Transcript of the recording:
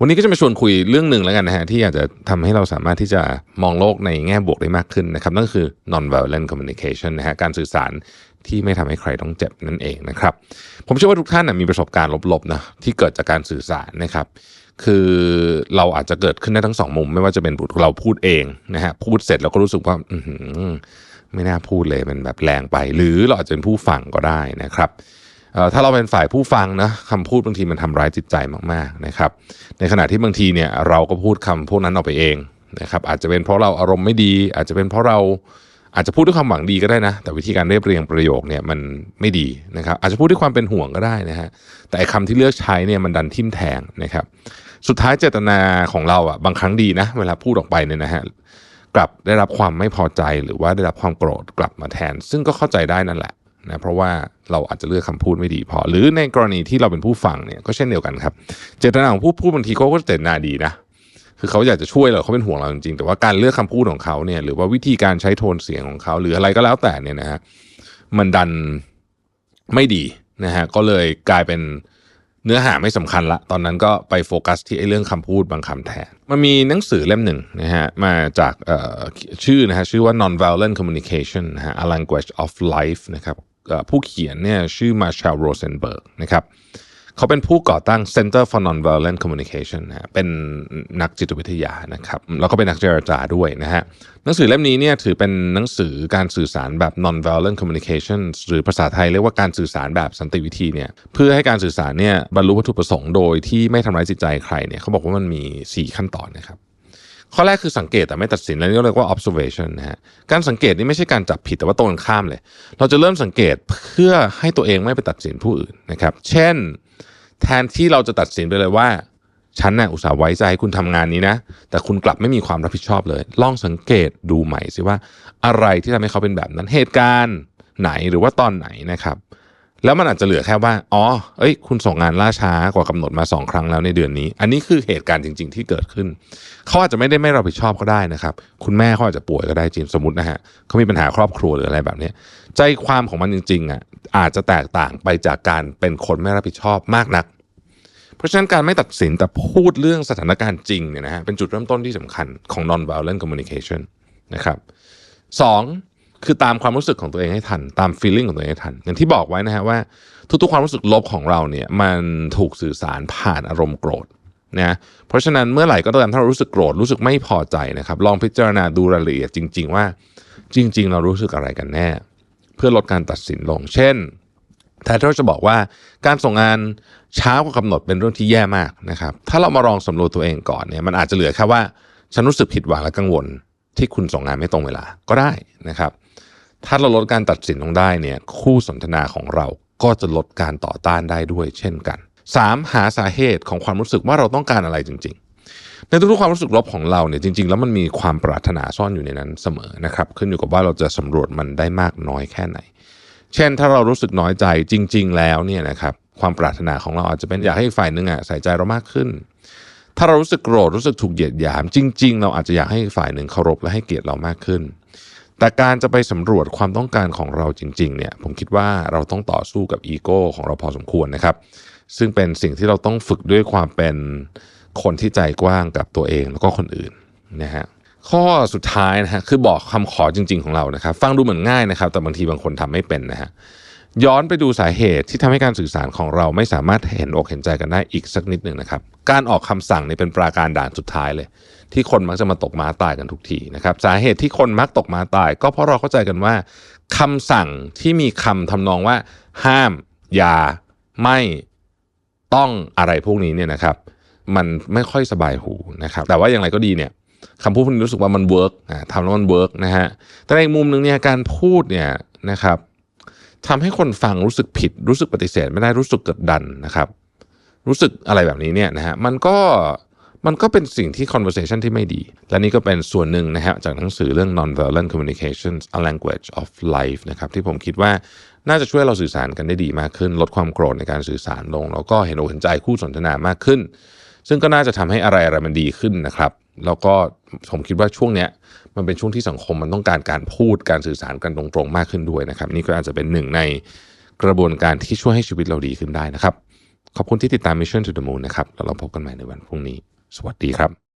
วันนี้ก็จะมาชวนคุยเรื่องหนึ่งแล้วกันนะฮะที่อาจจะทำให้เราสามารถที่จะมองโลกในแง่บวกได้มากขึ้นนะครับนั่นคือ non-violent communication นะฮะการสื่อสารที่ไม่ทำให้ใครต้องเจ็บนั่นเองนะครับ ผมเชื่อว่าทุกท่านนะมีประสบการณ์ลบๆนะที่เกิดจากการสื่อสารนะครับ คือเราอาจจะเกิดขึ้นได้ทั้งสองมุม ไม่ว่าจะเป็นเราพูดเองนะฮะพูดเสร็จเราก็รู้สึกว่าอืไม่น่าพูดเลยมันแบบแรงไป หรือเราอาจจะเป็นผู้ฟังก็ได้นะครับ ถ้าเราเป็นฝ่ายผู้ฟังนะคำพูดบางทีมันทำร้ายจิตใจมากๆนะครับ ในขณะที่บางทีเนี่ยเราก็พูดคำพวกนั้นออกไปเองนะครับ อาจจะเป็นเพราะเราอารมณ์ไม่ดี อาจจะเป็นเพราะเราอาจจะพูดด้วยความหวังดีก็ได้นะ แต่วิธีการเรียบเรียงประโยคเนี่ยมันไม่ดีนะครับ อาจจะพูดด้วยความเป็นห่วงก็ได้นะฮะแต่คำที่เลือกใช้เนี่ยมันดันทิ่มแทงนะครับ สุดท้ายเจตนาของเราอะบางครั้งดีนะ เวลาพูดออกไปเนี่ยนะฮะกลับได้รับความไม่พอใจหรือว่าได้รับความโกรธกลับมาแทน ซึ่งก็เข้าใจได้นั่นแหละ นะเพราะว่าเราอาจจะเลือกคำพูดไม่ดีพอ หรือในกรณีที่เราเป็นผู้ฟังเนี่ยก็เช่นเดียวกันครับ เจตนาของผู้พูดบางทีเขาก็เจตนาดีนะคือเขาอยากจะช่วยเราเขาเป็นห่วงเราจริงๆ แต่ว่าการเลือกคำพูดของเขาเนี่ยหรือว่าวิธีการใช้โทนเสียงของเขา หรืออะไรก็แล้วแต่เนี่ยนะฮะมันดันไม่ดีนะฮะก็เลยกลายเป็นเนื้อหาไม่สำคัญละ ตอนนั้นก็ไปโฟกัสที่ไอ้เรื่องคำพูดบางคำแทน มันมีหนังสือเล่มหนึ่งนะฮะมาจากชื่อนะฮะชื่อว่า non-violent communication นะฮะ a language of life นะครับ ผู้เขียนเนี่ยชื่อมาชาลโรเซนเบิร์กนะครับเขาเป็นผู้ก่อตั้ง Center for Nonviolent Communication นะเป็นนักจิตวิทยานะครับแล้วก็เป็นนักเจรจาด้วยนะฮะหนังสือเล่มนี้เนี่ยถือเป็นหนังสือการสื่อสารแบบ Nonviolent Communication หรือภาษาไทยเรียกว่าการสื่อสารแบบสันติวิธีเนี่ยเพื่อให้การสื่อสารเนี่ยบรรลุวัตถุประสงค์โดยที่ไม่ทำร้ายจิตใจใครเนี่ยเขาบอกว่ามันมี 4 ขั้นตอนนะครับ ข้อแรกคือสังเกตแต่ไม่ตัดสินแล้วนี่เรียกว่า observation นะฮะการสังเกตนี่ไม่ใช่การจับผิดแต่ว่าตรงกันข้ามเลย เราจะเริ่มสังเกตเพื่อให้ตัวเองไม่ไปตัดสินผู้อื่นนะครับ เช่น แทนที่เราจะตัดสินไปเลยว่าฉันน่ะอุตส่าห์ไว้ใจให้คุณทำงานนี้นะ แต่คุณกลับไม่มีความรับผิดชอบเลย ลองสังเกตดูใหม่สิว่า อะไรที่ทำให้เขาเป็นแบบนั้นเหตุการณ์ไหนหรือว่าตอนไหนนะครับ แล้วมันอาจจะเหลือแค่ว่า อ๋อ เอ้ย คุณส่งงานล่าช้ากว่ากำหนดมาสองครั้งแล้วในเดือนนี้ อันนี้คือเหตุการณ์จริง ๆ ที่เกิดขึ้น เขาอาจจะไม่ได้ไม่รับผิดชอบก็ได้นะครับ คุณแม่เขาอาจจะป่วยก็ได้จริงสมมตินะฮะเขามีปัญหาครอบครัวหรืออะไรแบบนี้ ใจความของมันจริงๆอะอาจจะแตกต่างไปจากการเป็นคนไม่รับผิดชอบมากนัก เพราะฉะนั้นการไม่ตัดสินแต่พูดเรื่องสถานการณ์จริงเนี่ยนะฮะเป็นจุดเริ่มต้นที่สำคัญของ non-violent communication นะครับสอง คือตามความรู้สึกของตัวเองให้ทัน ตาม feeling ของตัวเองให้ทัน อย่างที่บอกไว้นะฮะว่า ทุกๆความรู้สึกลบของเราเนี่ยมันถูกสื่อสารผ่านอารมณ์โกรธนะเพราะฉะนั้นเมื่อไหร่ก็ตามถ้าเรารู้สึกโกรธรู้สึกไม่พอใจนะครับ ลองพิจารณาดูรายละเอียดจริง ๆ ว่าจริง ๆ เรารู้สึกอะไรกันแน่ เพื่อลดการตัดสินลง เช่นแต่ถ้าเราจะบอกว่าการส่งงานช้ากว่ากำหนดเป็นเรื่องที่แย่มากนะครับ ถ้าเรามาลองสำรวจตัวเองก่อนเนี่ยมันอาจจะเหลือแค่ว่าฉันรู้สึกผิดหวังและกังวลที่คุณส่งงานไม่ตรงเวลาก็ได้นะครับ ถ้าเราลดการตัดสินลงได้เนี่ยคู่สนทนาของเราก็จะลดการต่อต้านได้ด้วยเช่นกัน 3. หาสาเหตุของความรู้สึกว่าเราต้องการอะไรจริง ๆ ในทุกๆความรู้สึกลบของเราเนี่ยจริง ๆ แล้วมันมีความปรารถนาซ่อนอยู่ในนั้นเสมอนะครับขึ้นอยู่กับว่าเราจะสำรวจมันได้มากน้อยแค่ไหน เช่นถ้าเรารู้สึกน้อยใจจริง ๆ แล้วเนี่ยนะครับความปรารถนาของเราอาจจะเป็นอยากให้ฝ่ายหนึ่งอะใส่ใจเรามากขึ้น ถ้าเรารู้สึกโกรธรู้สึกถูกเหยียดหยาม จริง ๆ เราอาจจะอยากให้ฝ่ายหนึ่งเคารพและให้เกียรติเรามากขึ้น แต่การจะไปสำรวจความต้องการของเราจริงๆเนี่ยผมคิดว่าเราต้องต่อสู้กับอีโก้ของเราพอสมควรนะครับ ซึ่งเป็นสิ่งที่เราต้องฝึกด้วยความเป็นคนที่ใจกว้างกับตัวเองแล้วก็คนอื่นนะฮะข้อสุดท้ายนะฮะคือบอกคำขอจริง ๆ ของเรานะครับ ฟังดูเหมือนง่ายนะครับ แต่บางทีบางคนทำไม่เป็นนะฮะ ย้อนไปดูสาเหตุที่ทำให้การสื่อสารของเราไม่สามารถเห็นอกเห็นใจกันได้อีกสักนิดหนึ่งนะครับ การออกคำสั่งนี่เป็นปราการด่านสุดท้ายเลย ที่คนมักจะมาตกม้าตายกันทุกทีนะครับ สาเหตุที่คนมักตกม้าตาย ก็เพราะเราเข้าใจกันว่าคำสั่งที่มีคำทำนองว่า ห้าม อย่า ไม่ต้องอะไรพวกนี้เนี่ยนะครับ มันไม่ค่อยสบายหูนะครับ แต่ว่าอย่างไรก็ดีเนี่ยคำพูดพวกนี้รู้สึกว่ามันเวิร์กทำแล้วมันเวิร์กนะฮะแต่ในอีกมุมหนึ่งเนี่ยการพูดเนี่ยนะครับ ทำให้คนฟังรู้สึกผิด รู้สึกปฏิเสธ ไม่ได้รู้สึกกดดันนะครับ รู้สึกอะไรแบบนี้เนี่ยนะฮะมันก็มันก็เป็นสิ่งที่ conversation ที่ไม่ดี และนี่ก็เป็นส่วนหนึ่งนะฮะจากหนังสือเรื่อง non-violent communications a language of life นะครับที่ผมคิดว่าน่าจะช่วยเราสื่อสารกันได้ดีมากขึ้น ลดความโกรธในการสื่อสารลง แล้วก็เห็นอกเห็นใจคู่สนทนามากขึ้น ซึ่งก็น่าจะทำให้อะไรอะไรมันดีขึ้นนะครับ แล้วก็ผมคิดว่าช่วงเนี้ย มันเป็นช่วงที่สังคมมันต้องการการพูดการสื่อสารกันตรงๆมากขึ้นด้วยนะครับ นี่ก็อาจจะเป็นหนึ่งในกระบวนการที่ช่วยให้ชีวิตเราดีขึ้นได้นะครับ ขอบคุณที่ติดตาม Mission to the Moon นะครับแล้วเราพบกันใหม่ในวันพรุ่งนี้ สวัสดีครับ